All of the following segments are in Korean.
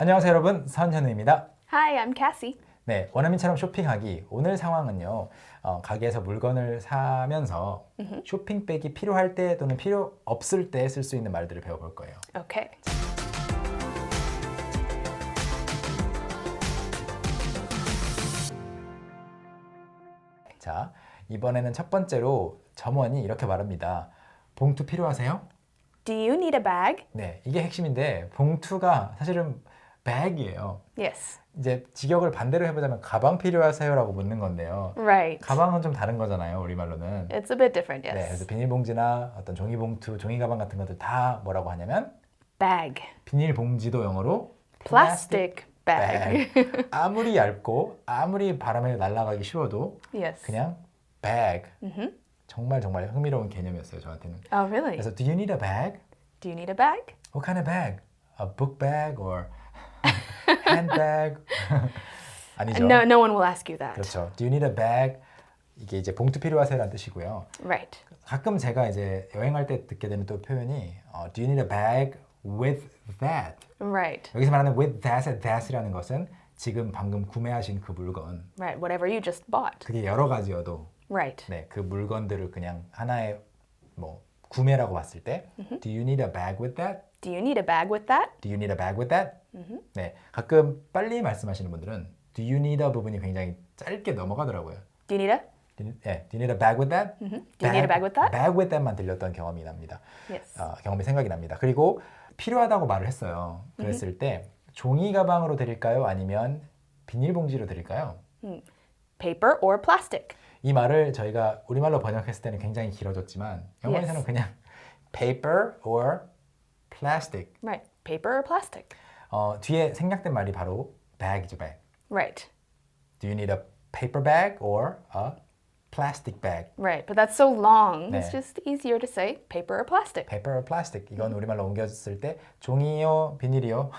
안녕하세요 여러분 선현우입니다. Hi, I'm Cassie. 네, 원어민처럼 쇼핑하기. 오늘 상황은요. 어, 가게에서 물건을 사면서 쇼핑백이 필요할 때 또는 필요 없을 때 쓸 수 있는 말들을 배워볼 거예요. Okay. 자, 이번에는 첫 번째로 점원이 이렇게 말합니다. 봉투 필요하세요? Do you need a bag? 네, 이게 핵심인데 봉투가 사실은 백이에요. Yes. 이제 직역을 반대로 해보자면 가방 필요하세요라고 묻는 건데요. Right. 가방은 좀 다른 거잖아요, 우리말로는. It's a bit different, 네, yes. 그래서 비닐봉지나 어떤 종이봉투, 종이 가방 같은 것들 다 뭐라고 하냐면 Bag. 비닐봉지도 영어로 Plastic bag. bag. 아무리 얇고 아무리 바람에 날아가기 쉬워도 yes. 그냥 bag. 정말 정말 흥미로운 개념이었어요 저한테는. Oh, really? 그래서 do you need a bag? Do you need a bag? What kind of bag? A book bag or handbag? 아니죠. No, no one will ask you that. 그렇죠. Do you need a bag? 이게 이제 봉투 필요하세요라는 뜻이고요. Right. 가끔 제가 이제 여행할 때 듣게 되는 또 표현이 어, Do you need a bag with that? Right. 여기서 말하는 with that, that이라는 것은 지금 방금 구매하신 그 물건 Right. Whatever you just bought. 그게 여러 가지여도 Right. 네, 그 물건들을 그냥 하나의 뭐 구매라고 봤을 때 Do you need a bag with that? Do you need a bag with that? Do you need a bag with that? 네, 가끔 빨리 말씀하시는 분들은 Do you need a 부분이 굉장히 짧게 넘어가더라고요. Do you need a? Do you, 예, do you need a bag with that? Do you need a bag with that? Bag with that만 들렸던 경험이 납니다. Yes. 어, 경험이 생각이 납니다. 그리고 필요하다고 말을 했어요. 그랬을 때 종이 가방으로 드릴까요? 아니면 비닐봉지로 드릴까요? Paper or plastic? 이 말을 저희가 우리말로 번역했을 때는 굉장히 길어졌지만 영어에서는 Yes. 그냥 paper or plastic. Right. Paper or plastic? 어, 뒤에 생략된 말이 바로 bag이죠, bag. Right. Do you need a paper bag or a plastic bag? Right. But that's so long. It's 네. just easier to say paper or plastic. paper or plastic. 이건 우리말로 옮겼을 때 종이요, 비닐이요.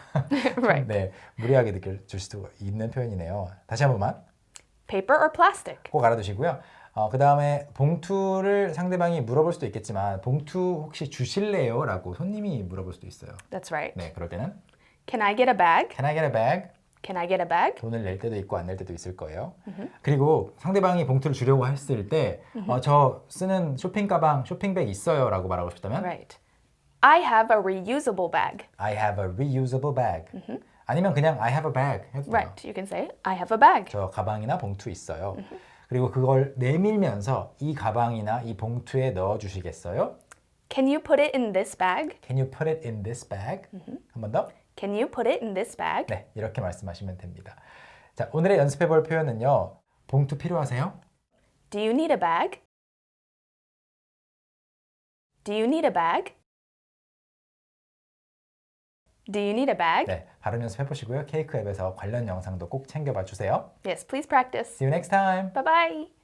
Right. 네, 무리하게 느껴질 수도 있는 표현이네요. 다시 한 번만 Paper or plastic? 꼭 알아두시고요. 어, 그 다음에 봉투를 상대방이 물어볼 수도 있겠지만 봉투 혹시 주실래요? 라고 손님이 물어볼 수도 있어요. That's right. 네, 그럴 때는 Can I get a bag? Can I get a bag? Can I get a bag? 돈을 낼 때도 있고 안 낼 때도 있을 거예요. 그리고 상대방이 봉투를 주려고 했을 때, 어, 저 쓰는 쇼핑 가방, 쇼핑백 있어요 라고 말하고 싶다면 Right. I have a reusable bag. I have a reusable bag. 아니면 그냥 I have a bag 해도 돼요. Right. You can say I have a bag. 저 가방이나 봉투 있어요. 그리고 그걸 내밀면서 이 가방이나 이 봉투에 넣어 주시겠어요? Can you put it in this bag? Can you put it in this bag? 한 번 더. Can you put it in this bag? 네, 이렇게 말씀하시면 됩니다. 자, 오늘의 연습해 볼 표현은요. 봉투 필요하세요? Do you need a bag? Do you need a bag? Do you need a bag? 네, 발음 연습해 보시고요. 케이크 앱에서 관련 영상도 꼭 챙겨 봐 주세요. Yes, please practice. See you next time. Bye bye.